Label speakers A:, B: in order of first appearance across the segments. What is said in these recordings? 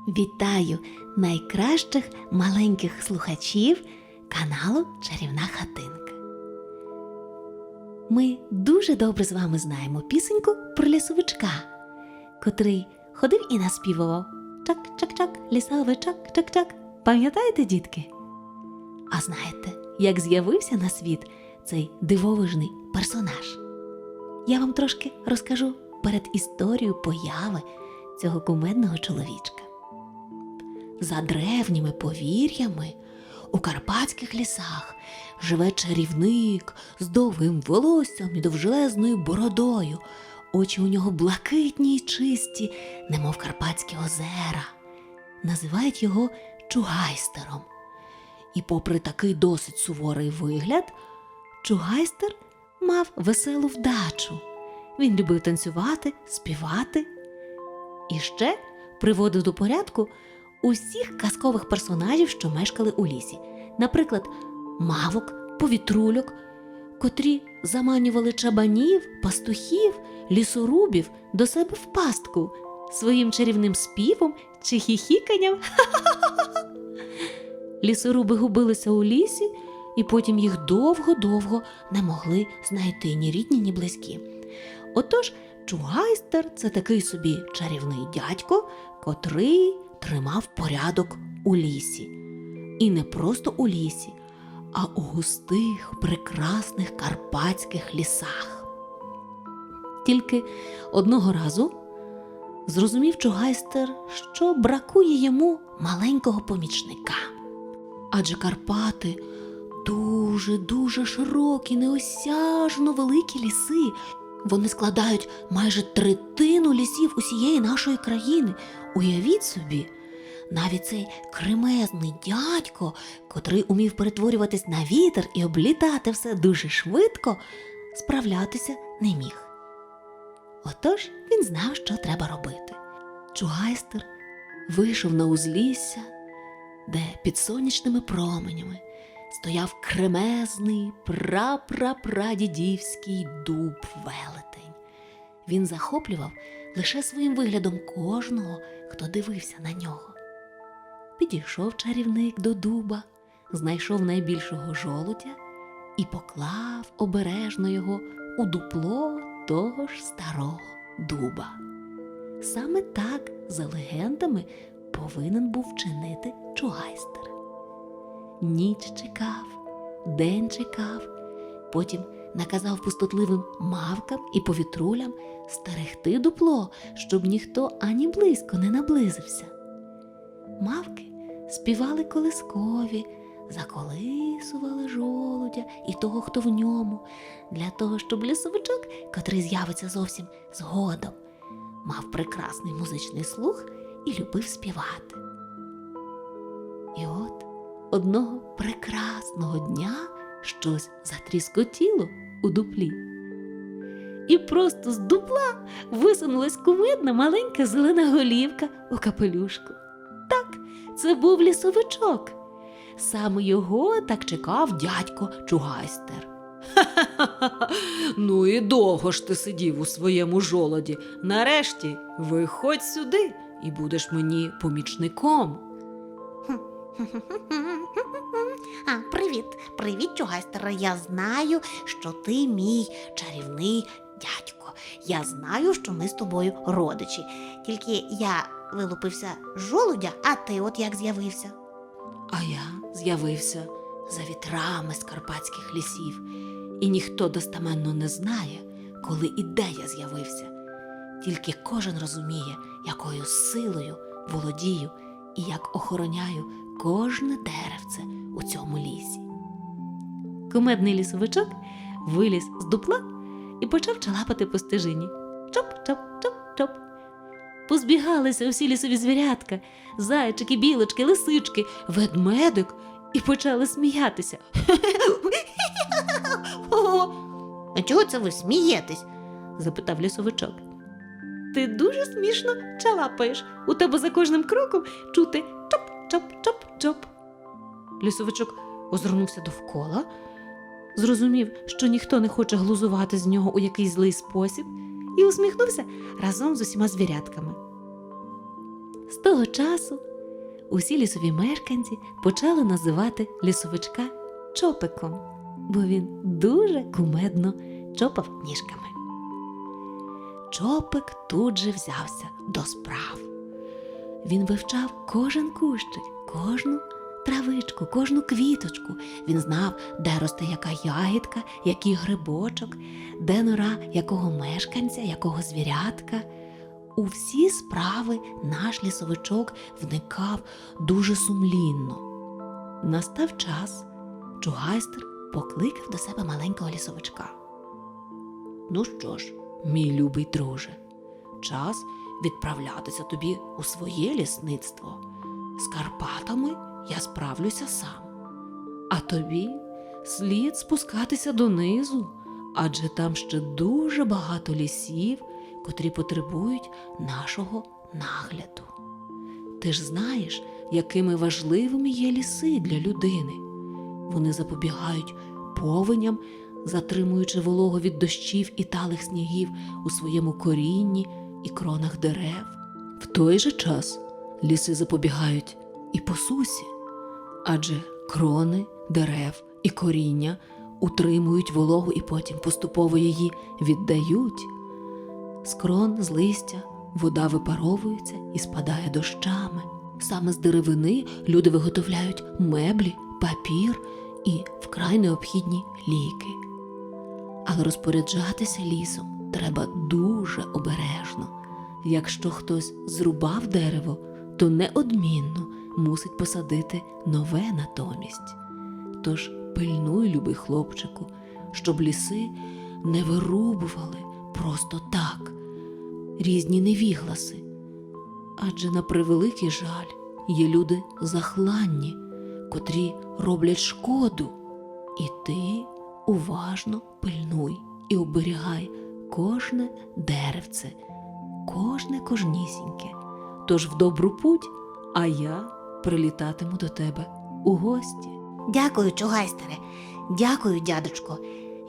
A: Вітаю найкращих маленьких слухачів каналу Чарівна хатинка. Ми дуже добре з вами знаємо пісеньку про лісовичка, котрий ходив і наспівував Чак-чак-чак, лісовичок, чак-чак. Пам'ятаєте, дітки? А знаєте, як з'явився на світ цей дивовижний персонаж? Я вам трошки розкажу перед історією появи цього кумедного чоловічка. За древніми повір'ями у карпатських лісах живе чарівник з довгим волоссям і довжелезною бородою. Очі у нього блакитні й чисті, немов карпатські озера. Називають його чугайстером. І, попри такий досить суворий вигляд, чугайстер мав веселу вдачу. Він любив танцювати, співати і ще приводив до порядку усіх казкових персонажів, що мешкали у лісі, наприклад, мавок, повітрульок, котрі заманювали чабанів, пастухів, лісорубів до себе в пастку своїм чарівним співом чи хіхіканням. Лісоруби губилися у лісі, і потім їх довго-довго не могли знайти ні рідні, ні близькі. Отож, Чугайстер це такий собі чарівний дядько, котрий тримав порядок у лісі. І не просто у лісі, а у густих, прекрасних карпатських лісах. Тільки одного разу зрозумів Чугайстер, що бракує йому маленького помічника. Адже Карпати дуже дуже широкі, неосяжно великі ліси. Вони складають майже третину лісів усієї нашої країни. Уявіть собі, навіть цей кремезний дядько, котрий умів перетворюватись на вітер і облітати все дуже швидко, справлятися не міг. Отож він знав, що треба робити. Чугайстер вийшов на узлісся, де під сонячними променями стояв кремезний прапрапрадідівський дуб велетень. Він захоплював лише своїм виглядом кожного, хто дивився на нього. Підійшов чарівник до дуба, знайшов найбільшого жолудя і поклав обережно його у дупло того ж старого дуба. Саме так, за легендами, повинен був вчинити Чугайстер. Ніч чекав, день чекав, потім наказав пустотливим мавкам і повітрулям стерегти дупло, щоб ніхто ані близько не наблизився. Мавки співали колискові, заколисували жолудя і того, хто в ньому, для того, щоб лісовичок, котрий з'явиться зовсім згодом, мав прекрасний музичний слух і любив співати. І от одного прекрасного дня щось затріскотіло у дуплі. І просто з дупла висунулась кумедна маленька зелена голівка у капелюшку. Це був лісовичок. Саме його так чекав дядько Чугайстер.
B: Ну і довго ж ти сидів у своєму жолоді. Нарешті виходь сюди і будеш мені помічником.
C: А, привіт, привіт, Чугайстере. Я знаю, що ти мій чарівний дядько. Я знаю, що ми з тобою родичі. Тільки я вилупився жолудя, а ти от як з'явився.
A: А я з'явився за вітрами з карпатських лісів, і ніхто достаменно не знає, коли і де я з'явився. Тільки кожен розуміє, якою силою володію і як охороняю кожне деревце у цьому лісі. Кумедний лісовичок виліз з дупла і почав чалапати по стежині. Чоп-чоп-чоп-чоп. Позбігалися усі лісові звірятка, зайчики, білочки, лисички, ведмедик і почали сміятися.
C: А чого це ви смієтесь?
A: запитав лісовичок. Ти дуже смішно чалапаєш. У тебе за кожним кроком чути чоп-чоп-чоп-чоп. Лісовичок озирнувся довкола, зрозумів, що ніхто не хоче глузувати з нього у якийсь злий спосіб, і усміхнувся разом з усіма звірятками. З того часу усі лісові мешканці почали називати лісовичка чопиком, бо він дуже кумедно чопав ніжками. Чопик тут же взявся до справ. Він вивчав кожен кущик, кожну травичку, кожну квіточку. Він знав, де росте яка ягідка, який грибочок, де нора якого мешканця, якого звірятка. У всі справи наш лісовичок вникав дуже сумлінно. Настав час, чугайстер покликав до себе маленького лісовичка. Ну що ж, мій любий друже, час відправлятися тобі у своє лісництво. З Карпатами я справлюся сам. А тобі слід спускатися донизу, адже там ще дуже багато лісів, котрі потребують нашого нагляду. Ти ж знаєш, якими важливими є ліси для людини. Вони запобігають повеням, затримуючи вологу від дощів і талих снігів у своєму корінні і кронах дерев. В той же час ліси запобігають і посусі, адже крони дерев і коріння утримують вологу і потім поступово її віддають. З крон, з листя вода випаровується і спадає дощами. Саме з деревини люди виготовляють меблі, папір і вкрай необхідні ліки. Але розпоряджатися лісом треба дуже обережно. Якщо хтось зрубав дерево, то неодмінно мусить посадити нове натомість. Тож пильнуй, любий хлопчику, щоб ліси не вирубували просто так різні невігласи. Адже на превеликий жаль є люди захланні, котрі роблять шкоду, і ти уважно пильнуй і оберігай кожне деревце, кожне кожнісіньке. Тож в добру путь, а я прилітатиму до тебе у гості.
C: Дякую, чугайстере. Дякую, дядечко.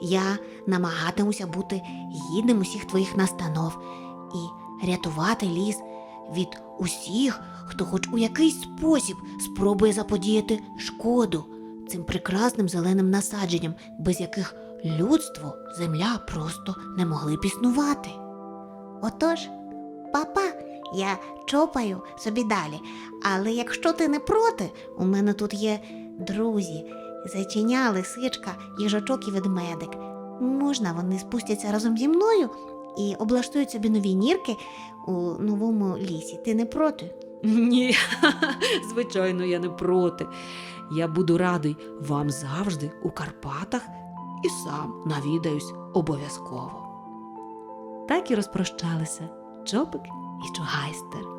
C: Я намагатимуся бути гідним усіх твоїх настанов і рятувати ліс від усіх, хто хоч у якийсь спосіб спробує заподіяти шкоду цим прекрасним зеленим насадженням, без яких людство, земля просто не могли б існувати. Отож, папа, я чопаю собі далі. Але якщо ти не проти, у мене тут є друзі, зайчиня, лисичка, їжачок і ведмедик. Можна вони спустяться разом зі мною і облаштують собі нові нірки у новому лісі. Ти не проти?
B: Ні, звичайно, я не проти. Я буду радий вам завжди у Карпатах і сам навідаюсь обов'язково.
A: Так і розпрощалися Чопик і Чугайстер.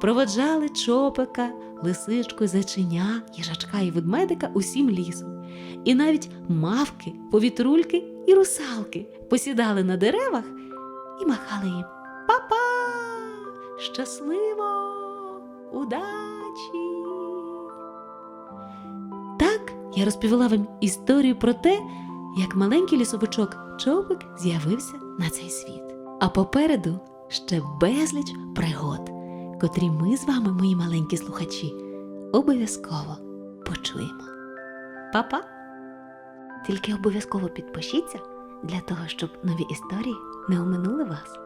A: Проводжали чопика, лисичку, зайчиня, їжачка і ведмедика усім лісом. І навіть мавки, повітрульки і русалки посідали на деревах і махали їм Па-па! Щасливо! Удачі! Так я розповіла вам історію про те, як маленький лісовичок Чопик з'явився на цей світ. А попереду ще безліч пригод, котрі ми з вами, мої маленькі слухачі, обов'язково почуємо. Па-па! Тільки обов'язково підпишіться для того, щоб нові історії не оминули вас.